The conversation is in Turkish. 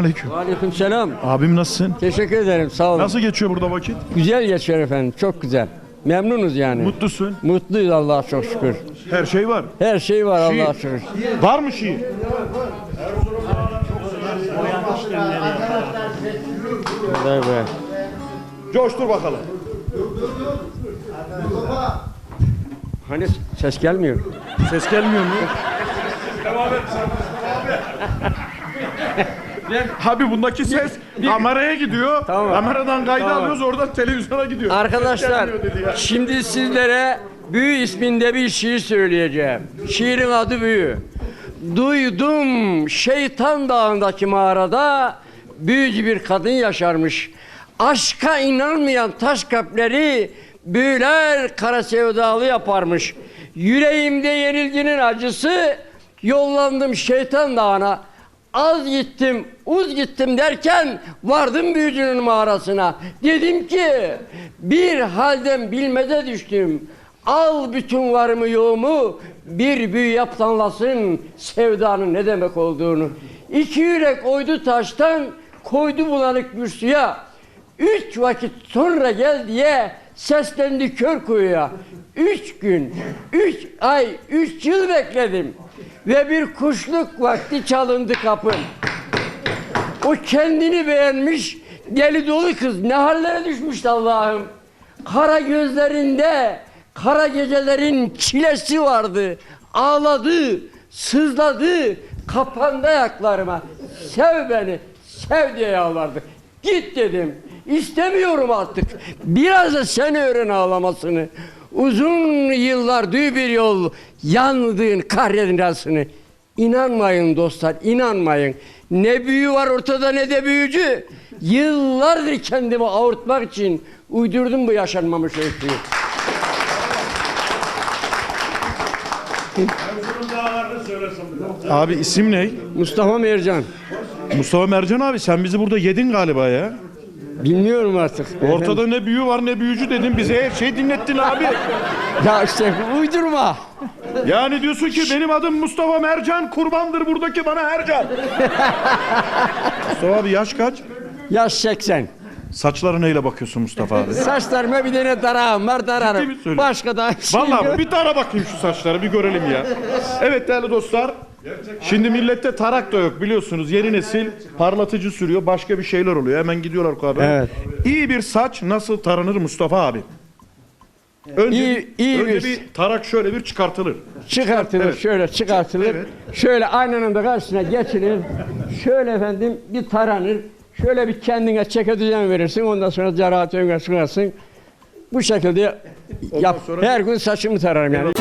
Selamünaleyküm. Aleyküm selam. Abim nasılsın? Teşekkür ederim. Sağ olun. Nasıl geçiyor burada vakit? Güzel geçiyor efendim. Çok güzel. Memnunuz yani. Mutlusun. Mutluyuz Allah'a çok şükür. Her şey var. Her şey var Şiir. Allah'a şükür. Var mı şiir? Evet. Coştur bakalım. Hani ses gelmiyor. Ses gelmiyor mu? Abi bundaki ses kameraya gidiyor. Tamam. Kameradan kaydı alıyoruz oradan televizyona gidiyor. Arkadaşlar Ses gelmiyor dedi ya. şimdi sizlere Büyü isminde bir şiir söyleyeceğim. Şiirin adı Büyü. Duydum şeytan dağındaki mağarada büyücü bir kadın yaşarmış. Aşka inanmayan taş kalpleri büyüler kara sevdalı yaparmış. Yüreğimde yenilginin acısı yollandım şeytan dağına. Az gittim, uz gittim derken vardım büyücünün mağarasına. Dedim ki bir halden bilmeze düştüm. Al bütün varımı yoğumu bir büyü yap anlasın sevdanın ne demek olduğunu. İki yürek oydu taştan koydu bulanık bir suya. Üç vakit sonra gel diye seslendi kör kuyuya. Üç gün, üç ay, üç yıl bekledim. Ve bir kuşluk vakti çalındı kapım. O kendini beğenmiş deli dolu kız ne hallere düşmüş Allah'ım. Kara gözlerinde kara gecelerin çilesi vardı. Ağladı, sızladı, kapandı ayaklarıma. Sev beni, sev diye yalvardı. Git dedim. İstemiyorum artık. Biraz da sen öğren ağlamasını. Uzun yıllar düğ bir yol yandığın kahredinasını. İnanmayın dostlar, inanmayın. Ne büyü var ortada ne de büyücü. Yıllardır kendimi avurtmak için uydurdum bu yaşanmamış öyküyü. Abi isim ne? Mustafa Mercan. Mustafa Mercan abi sen bizi burada yedin galiba ya. Bilmiyorum artık. Ortada ne büyü var ne büyücü dedin bize her şey dinlettin abi. Ya işte uydurma. Yani diyorsun ki benim adım Mustafa Mercan kurbandır buradaki bana Ercan. Mustafa abi yaş kaç? Yaş 80. Saçlara neyle bakıyorsun Mustafa abi? Saçlarıma bir tane tarağım var Ciddi mi tararım. söylüyorsun? Başka da şey Vallahi yok. bir tara bakayım şu saçlara bir görelim ya. Evet değerli dostlar. Şimdi millette tarak da yok biliyorsunuz. Yeni nesil parlatıcı sürüyor. Başka bir şeyler oluyor. Hemen gidiyorlar kuaföre. Evet. İyi bir saç nasıl taranır Mustafa abi? Önce, İyi- iyi önce bir- bir tarak şöyle bir çıkartılır. Çıkartılır Evet. şöyle çıkartılır. Evet. Şöyle aynanın da karşısına geçilir. Şöyle efendim bir taranır. Şöyle bir kendine çeke düzen verirsin. Ondan sonra cerahat öne çıkarsın. Bu şekilde yap. sonra- Her gün saçımı tararım yani.